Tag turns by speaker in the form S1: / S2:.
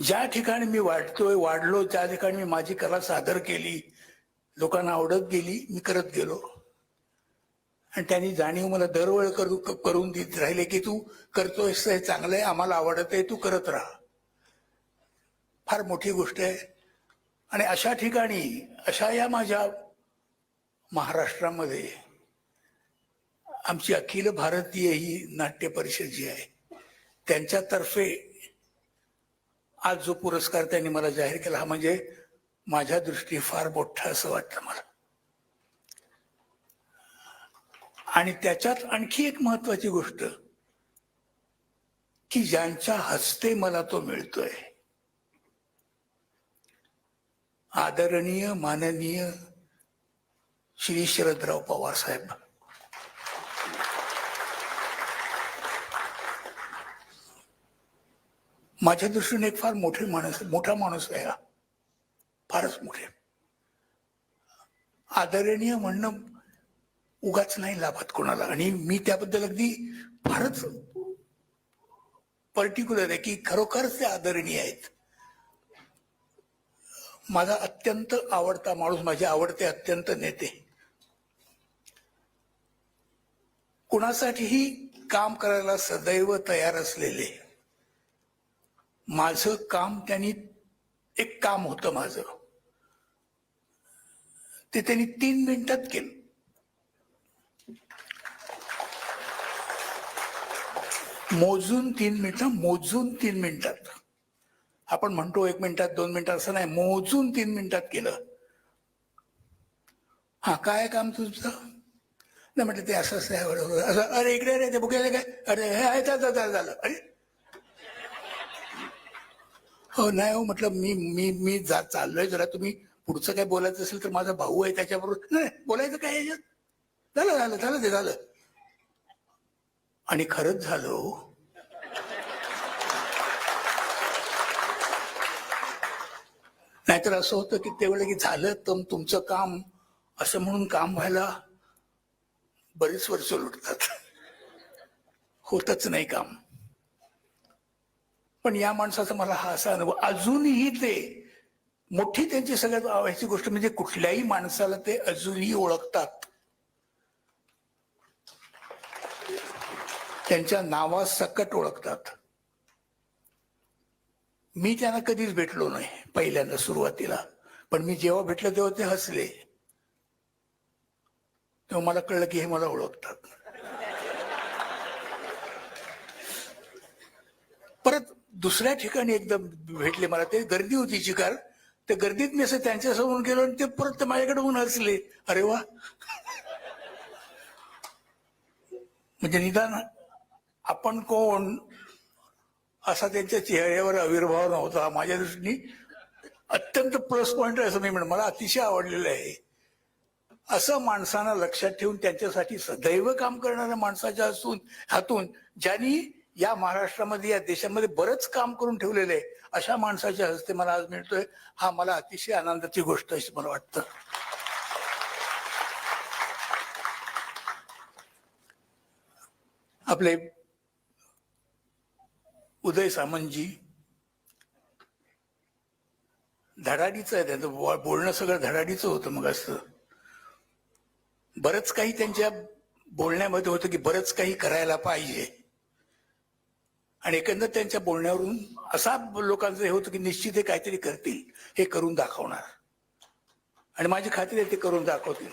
S1: ज्या ठिकाणी मी वाटतोय वाढलो त्या ठिकाणी मी माझी कला सादर केली लोकांना आवडत गेली मी करत गेलो. आणि त्यांनी जाणीव मला दरवेळ करू क- करून देत राहिले की तू करतोयस हे चांगलं आहे आम्हाला आवडत आहे तू करत राहा. फार मोठी गोष्ट आहे. आणि अशा ठिकाणी अशा या माझ्या महाराष्ट्रामध्ये आमची अखिल भारतीय ही नाट्य परिषद जी आहे त्यांच्यातर्फे आज जो पुरस्कार त्यांनी मला जाहीर केला हा म्हणजे माझ्या दृष्टी फार मोठा असं वाटतं मला. आणि त्याच्यात आणखी एक महत्वाची गोष्ट की ज्यांच्या हस्ते मला तो मिळतोय. आदरणीय माननीय श्री शरदराव पवार साहेब. माझ्या दृष्टीने एक फार मोठे माणूस मोठा माणूस आहे हा. फारच मोठे. आदरणीय म्हणणं उगाच नाही लाभात कोणाला. आणि मी त्याबद्दल अगदी फारच पर्टिक्युलर आहे की खरोखरच ते आदरणीय आहेत. माझा अत्यंत आवडता माणूस माझे आवडते अत्यंत नेते. कुणासाठीही काम करायला सदैव तयार असलेले माझं काम त्यांनी एक काम होतं माझं. ते त्यांनी तीन मिनिटात केलं. मोजून तीन मिनिटं मोजून तीन मिनिटात. आपण म्हणतो एक मिनिटात दोन मिनिटात असं नाही. मोजून तीन मिनिटात केलं. हा काय काम तुझं नाही म्हटलं ते असं असं असं अरे इकडे रे ते बघायला काय? अरे हे आहे झालं. अरे हो नाही हो म्हटलं मी मी मी जा चाललोय जरा. तुम्ही पुढचं काय बोलायचं असेल तर माझा भाऊ आहे त्याच्याबरोबर. नाही बोलायचं काय याच्यात? झालं झालं झालं ते झालं. आणि खरंच झालं हो. नाहीतर असं होतं की तेवढं की झालं तर तुमचं काम असं म्हणून काम व्हायला बरीच वर्ष लुटतात. होतच नाही काम. पण या माणसाचा मला हा असा अनुभव. अजूनही ते मोठी त्यांची सगळ्यात आवडायची गोष्ट म्हणजे कुठल्याही माणसाला ते अजूनही ओळखतात. त्यांच्या नावा सकट ओळखतात. मी त्यांना कधीच भेटलो नाही पहिल्यांदा सुरुवातीला. पण मी जेव्हा भेटलो तेव्हा ते हसले. तेव्हा मला कळलं की हे मला ओळखतात. परत दुसऱ्या ठिकाणी एकदा भेटले मला ते गर्दी होती चिकार. त्या गर्दीत मी असं त्यांच्यासमोर गेलो आणि ते परत माझ्याकडे होऊन हसले. अरे वा. म्हणजे निदान आपण कोण असा त्यांच्या चेहऱ्यावर आविर्भाव नव्हता. माझ्या दृष्टीने अत्यंत प्लस पॉइंट आहे असं मी म्हणेन. मला अतिशय आवडलेलं आहे. असं माणसांना लक्षात ठेवून त्यांच्यासाठी सदैव काम करणाऱ्या माणसाच्या असून हातून ज्यांनी या महाराष्ट्रामध्ये या देशामध्ये बरंच काम करून ठेवलेलं आहे. अशा माणसाच्या हस्ते मला आज मिळतोय. हा मला अतिशय आनंदाची गोष्ट अशी मला वाटतं. आपले उदय सामंतजी धडाडीचं आहे त्यांचं. बोलणं सगळं धडाडीचं होतं मग असं. बरंच काही त्यांच्या बोलण्यामध्ये होतं की बरंच काही करायला पाहिजे. आणि एकंदर त्यांच्या बोलण्यावरून असा लोकांचं हे होतं की निश्चित हे काहीतरी करतील हे करून दाखवणार. आणि माझी खात्री आहे ते करून दाखवतील.